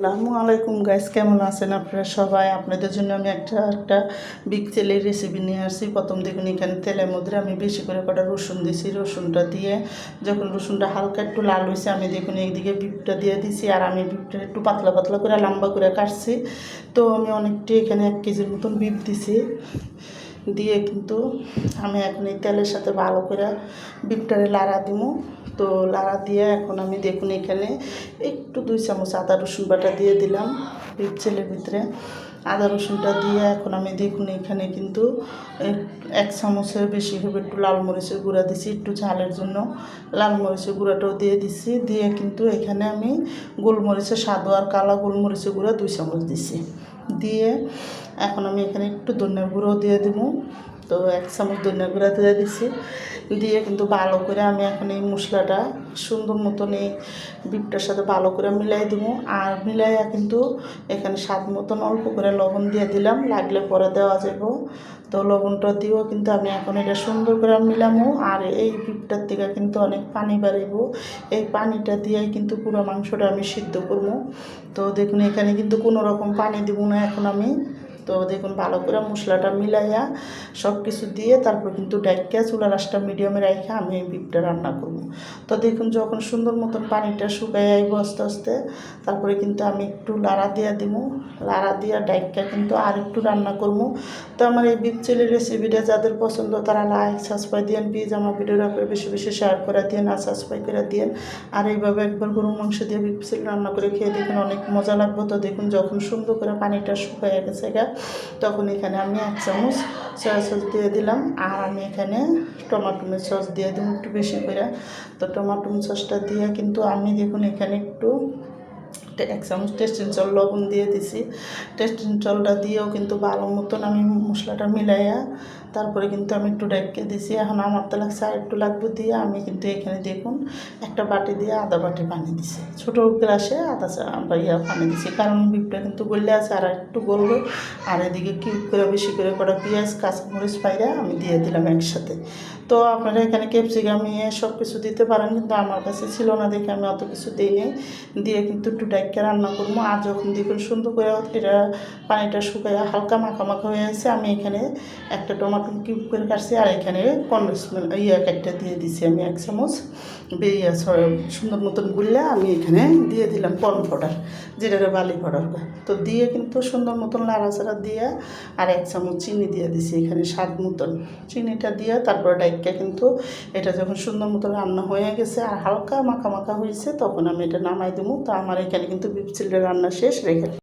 আসসালামু আলাইকুম গাইস কেমন আছেন আপনারা সবাই? আপনাদের জন্য আমি একটা একটা বিগ তেলের রেসিপি নিয়ে আসছি। প্রথম দেখুন, এখানে তেলের মধ্যে আমি বেশি করে কটা রসুন দিছি। রসুনটা দিয়ে যখন রসুনটা হালকা একটু লাল হয়েছে আমি দেখুন এইদিকে বিপটা দিয়ে দিছি আর আমি বিপটা একটু পাতলা পাতলা করে লম্বা করে কাটছি। তো আমি অনেকটি এখানে এক কেজির মতন বিপ দিছি। দিয়ে কিন্তু আমি এখন এই তেলের সাথে ভালো করে বিপটারে লাড়া দিব তো লাড়া দিয়ে এখন আমি দেখুন এখানে একটু দুই চামচ আদা রসুন বাটা দিয়ে দিলাম বিপ ছেলের ভিতরে। আদা রসুনটা দিয়ে এখন আমি দেখুন এখানে কিন্তু এক- চামচের বেশি হবে একটু লাল মরিচের গুঁড়া দিছি, একটু ঝালের জন্য। লাল মরিচের গুঁড়াটাও দিয়ে দিছি, দিয়ে কিন্তু এখানে আমি গোলমরিচের সাদু আর কালা গোলমরিচের গুঁড়া দুই চামচ দিছি। দিয়ে এখন আমি এখানে একটু ধনিয়া গুঁড়ো দিয়ে দেবো। তো এক চামচ ধনিয়া গুঁড়া দিয়ে দিছি। দিয়ে কিন্তু ভালো করে আমি এখন এই মশলাটা সুন্দর মতন এই বিপটার সাথে ভালো করে মিলাই দেবো। আর মিলাইয়া কিন্তু এখানে স্বাদ মতন অল্প করে লবণ দিয়ে দিলাম, লাগলে পরে দেওয়া যাব তো লবণটা দিয়েও কিন্তু আমি এখন এটা সুন্দর করে মিলামো। আর এই বিপটার থেকে কিন্তু অনেক পানি বাড়িব এই পানিটা দিয়েই কিন্তু পুরো মাংসটা আমি সিদ্ধ করব তো দেখুন, এখানে কিন্তু কোনো রকম পানি দিব না এখন আমি। তো দেখুন, ভালো করে মশলাটা মিলাইয়া সব কিছু দিয়ে তারপর কিন্তু ডাইকা চুলা রাসটা মিডিয়ামে রাখা আমি এই বিপটা রান্না করব। তো দেখুন, যখন সুন্দর মতন পানিটা শুকাই আইব আস্তে আস্তে, তারপরে কিন্তু আমি একটু লাড়া দিয়া দিব। লাড়া দিয়া ডাইকা কিন্তু আর একটু রান্না করব। তো আমার এই বিপ চিলি রেসিপিটা যাদের পছন্দ, তারা লাইক সাবস্ক্রাইব দিয়েন প্লিজ আমার ভিডিওটা করে বেশি বেশি শেয়ার করে দিয়েন, আর সাবস্ক্রাইব করে দিয়েন। আর এইভাবে একবার গরুর মাংস দিয়ে বিপ চিলি রান্না করে খেয়ে দেখুন অনেক মজা লাগবে। তো দেখুন, যখন সুন্দর করে পানিটা শুকাই গেছে গা তখন এখানে আমি এক চামচ সয়া সস দিয়ে দিলাম। আর আমি এখানে টমাটোমের সস দিয়ে দিলাম একটু বেশি করে। তো টমাটোম সসটা দিয়ে কিন্তু আমি দেখুন এখানে একটু এক চামচ টেস্টিং চল লবণ দিয়ে দিছি। টেস্টিং চলটা দিয়েও কিন্তু ভালো মতন আমি মশলাটা মিলাইয়া তারপরে কিন্তু আমি একটু ডেকে দিছি। এখন আমার তো লাগছে আর একটু লাগবে দিয়ে আমি কিন্তু এখানে দেখুন একটা বাটি দিয়ে আধা বাটি পানি দিছি। ছোটো গ্লাসে বা ইয়া পানি দিছি। কারণ বিপটা কিন্তু গললে আছে আর একটু গলবে। আর এদিকে কিউব করে বেশি করে কটা পেঁয়াজ, কাঁচামরিচ পাইরা আমি দিয়ে দিলাম একসাথে। তো আপনারা এখানে ক্যাপসিকাম ইয়ে সব কিছু দিতে পারেন, কিন্তু আমার কাছে ছিল না, দেখে আমি অত কিছু দিই দিয়ে কিন্তু একটু ডাইকা রান্না করব। আর যখন দেখুন সুন্দর করে এটা পানিটা শুকায় হালকা মাখা মাখা হয়ে আছে, আমি এখানে একটা টমাটো কিউব করে কাটছি আর এখানে কন্ডেন্স ইয়ে একটা দিয়ে দিছি আমি এক চামচ বেরিয়ে সুন্দর মতন গুললে আমি এখানে দিয়ে দিলাম কর্ন পাউডার যেটা বালি পাউডার। তো দিয়ে কিন্তু সুন্দর মতন লাড়াচাড়া দিয়ে আর এক চামচ চিনি দিয়ে দিছি এখানে স্বাদ মতন। চিনিটা দিয়ে তারপর ডাইকা কিন্তু এটা যখন সুন্দর মতন রান্না হয়ে গেছে আর হালকা মাখা মাখা হয়েছে, তখন আমি এটা নামাই দেবো। তো আমার এখানে কিন্তু বিপ চিলটা রান্না শেষ রেখে